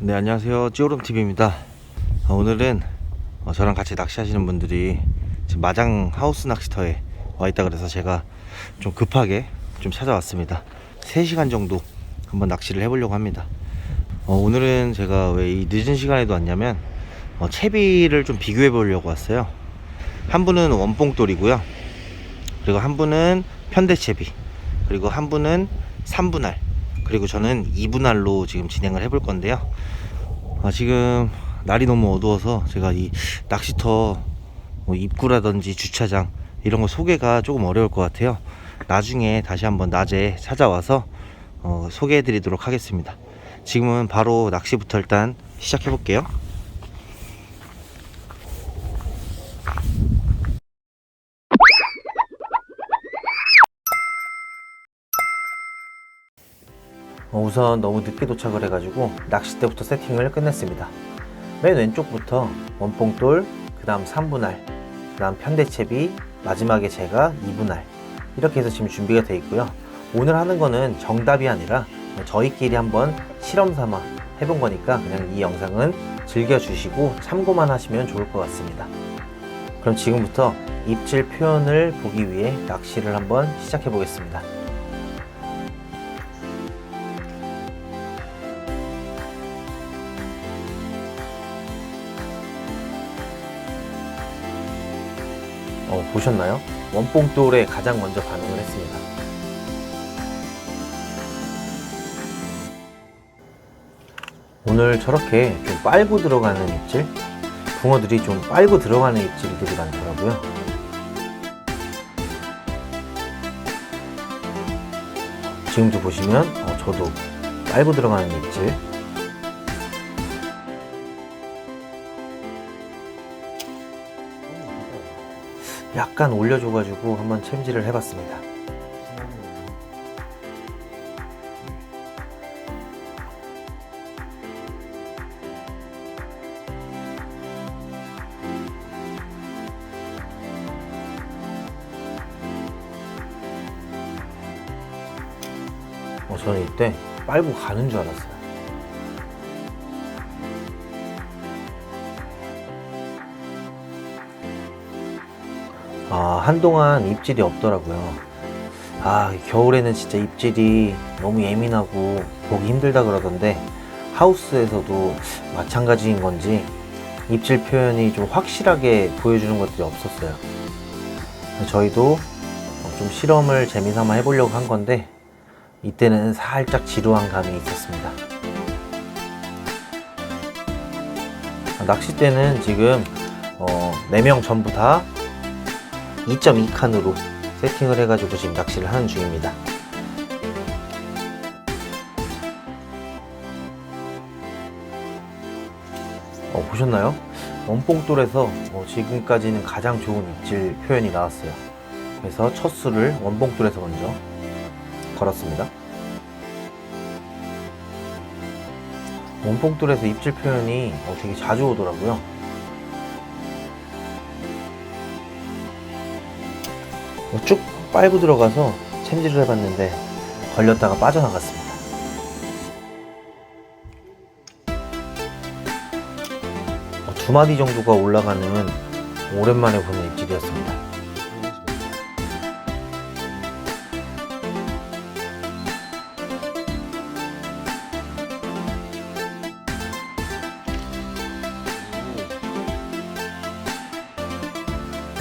네 안녕하세요. 찌오름TV입니다. 오늘은 어, 저랑 같이 낚시하시는 분들이 지금 마장 하우스 낚시터에 와 있다 그래서 제가 좀 급하게 좀 찾아왔습니다. 3시간 정도 한번 낚시를 해보려고 합니다. 어, 오늘은 제가 왜 이 늦은 시간에도 왔냐면 어, 채비를 좀 비교해 보려고 왔어요. 한 분은 원뽕돌이고요. 그리고 한 분은 편대채비. 그리고 한 분은 3분할 그리고 저는 2분할로 지금 진행을 해볼 건데요. 아, 지금 날이 너무 어두워서 제가 이 낚시터 뭐 입구라든지 주차장 이런 거 소개가 조금 어려울 것 같아요. 나중에 다시 한번 낮에 찾아와서 어, 소개해 드리도록 하겠습니다. 지금은 바로 낚시부터 일단 시작해 볼게요 우선 너무 늦게 도착을 해가지고 낚싯대부터 세팅을 끝냈습니다. 맨 왼쪽부터 원뽕돌, 그 다음 3분할, 그 다음 편대채비, 마지막에 제가 2분할 이렇게 해서 지금 준비가 되어 있고요. 오늘 하는 거는 정답이 아니라 뭐 저희끼리 한번 실험 삼아 해본 거니까 그냥 이 영상은 즐겨주시고 참고만 하시면 좋을 것 같습니다. 그럼 지금부터 입질 표현을 보기 위해 낚시를 한번 시작해 보겠습니다. 어, 보셨나요? 원뽕돌에 가장 먼저 반응을 했습니다. 오늘 저렇게 좀 빨고 들어가는 입질, 붕어들이 좀 빨고 들어가는 입질들이 많더라고요. 지금도 보시면 어, 저도 빨고 들어가는 입질, 약간 올려줘가지고 한번 챔질을 해봤습니다. 어, 저는 이때 빨고 가는 줄 알았어요. 아, 한동안 입질이 없더라고요. 아, 겨울에는 진짜 입질이 너무 예민하고 보기 힘들다 그러던데 하우스에서도 마찬가지인 건지 입질 표현이 좀 확실하게 보여주는 것들이 없었어요. 저희도 좀 실험을 재미삼아 해보려고 한 건데 이때는 살짝 지루한 감이 있었습니다. 아, 낚싯대는 지금 어, 4명 전부 다 2.2칸으로 세팅을 해가지고 지금 낚시를 하는 중입니다. 어, 보셨나요? 원뽕돌에서 어, 지금까지는 가장 좋은 입질 표현이 나왔어요. 그래서 첫 수를 원뽕돌에서 먼저 걸었습니다. 원뽕돌에서 입질 표현이 어, 되게 자주 오더라고요. 쭉 빨고 들어가서 챔질을 해봤는데 걸렸다가 빠져나갔습니다. 어, 두 마디 정도가 올라가는 오랜만에 보는 입질이었습니다.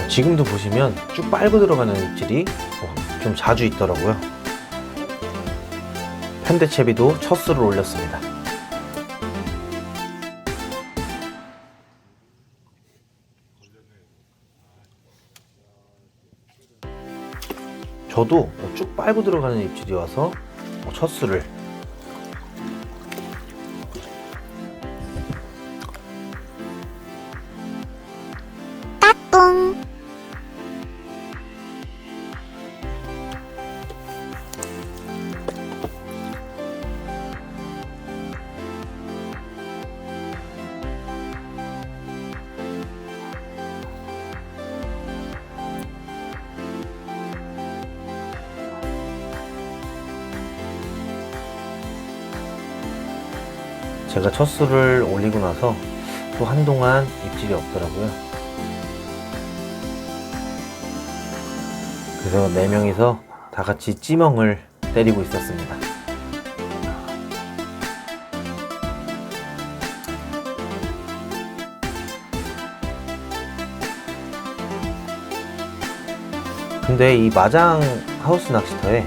지금도 보시면 쭉 빨고 들어가는 입질이 어, 좀 자주 있더라고요. 편대채비도 첫 수를 올렸습니다. 저도 어, 쭉 빨고 들어가는 입질이 와서 어, 첫 수를 제가 첫 수를 올리고 나서 또 한동안 입질이 없더라고요. 그래서 네 명이서 다 같이 찌멍을 때리고 있었습니다. 근데 이 마장 하우스 낚시터에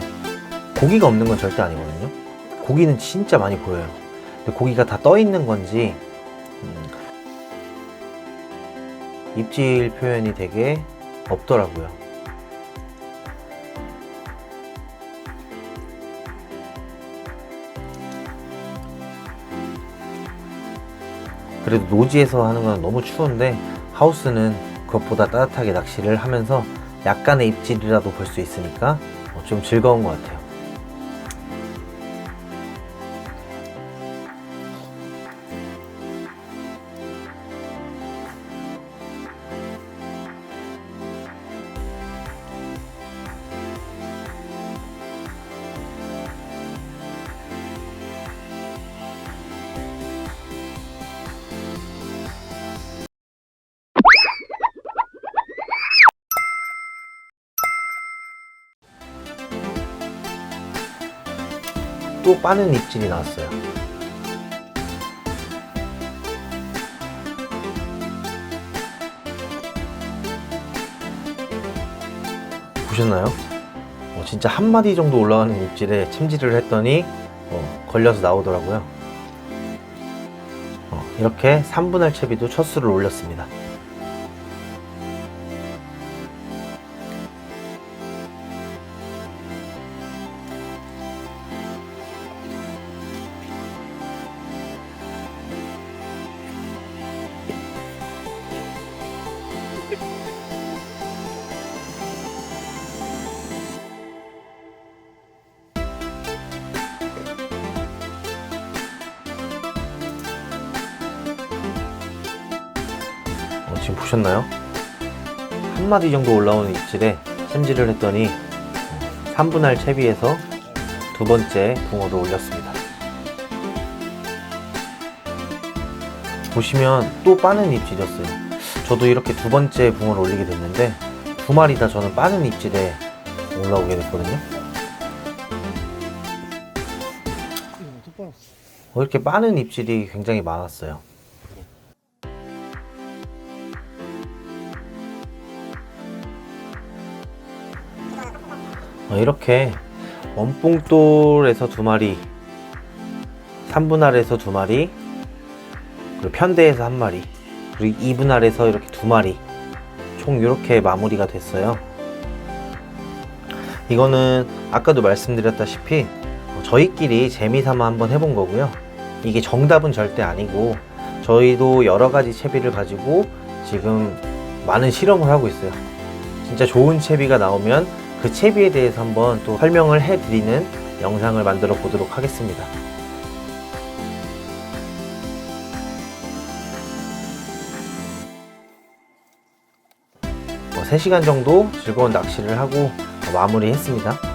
고기가 없는 건 절대 아니거든요. 고기는 진짜 많이 보여요. 고기가 다 떠 있는 건지 음, 입질 표현이 되게 없더라고요. 그래도 노지에서 하는 건 너무 추운데 하우스는 그것보다 따뜻하게 낚시를 하면서 약간의 입질이라도 볼 수 있으니까 어, 좀 즐거운 것 같아요. 또 빠는 입질이 나왔어요. 보셨나요? 어, 진짜 한 마디 정도 올라가는 입질에 챔질을 했더니 어, 걸려서 나오더라고요. 어, 이렇게 3분할 채비도 첫 수를 올렸습니다. 지금 보셨나요? 한 마디 정도 올라오는 입질에 챔질을 했더니 3분할 채비에서 두 번째 붕어를 올렸습니다. 보시면 또 빠는 입질이었어요. 저도 이렇게 두 번째 붕어를 올리게 됐는데 두 마리 다 저는 빠는 입질에 올라오게 됐거든요. 어, 이렇게 빠는 입질이 굉장히 많았어요. 이렇게 원뽕돌에서 두 마리, 3분할에서 두 마리, 그리고 편대에서 한 마리, 그리고 2분할에서 이렇게 두 마리, 총 이렇게 마무리가 됐어요. 이거는 아까도 말씀드렸다시피 어, 저희끼리 재미삼아 한번 해본 거고요. 이게 정답은 절대 아니고 저희도 여러 가지 채비를 가지고 지금 많은 실험을 하고 있어요. 진짜 좋은 채비가 나오면 그 채비에 대해서 한번 또 설명을 해드리는 영상을 만들어 보도록 하겠습니다. 뭐 3시간 정도 즐거운 낚시를 하고 마무리했습니다.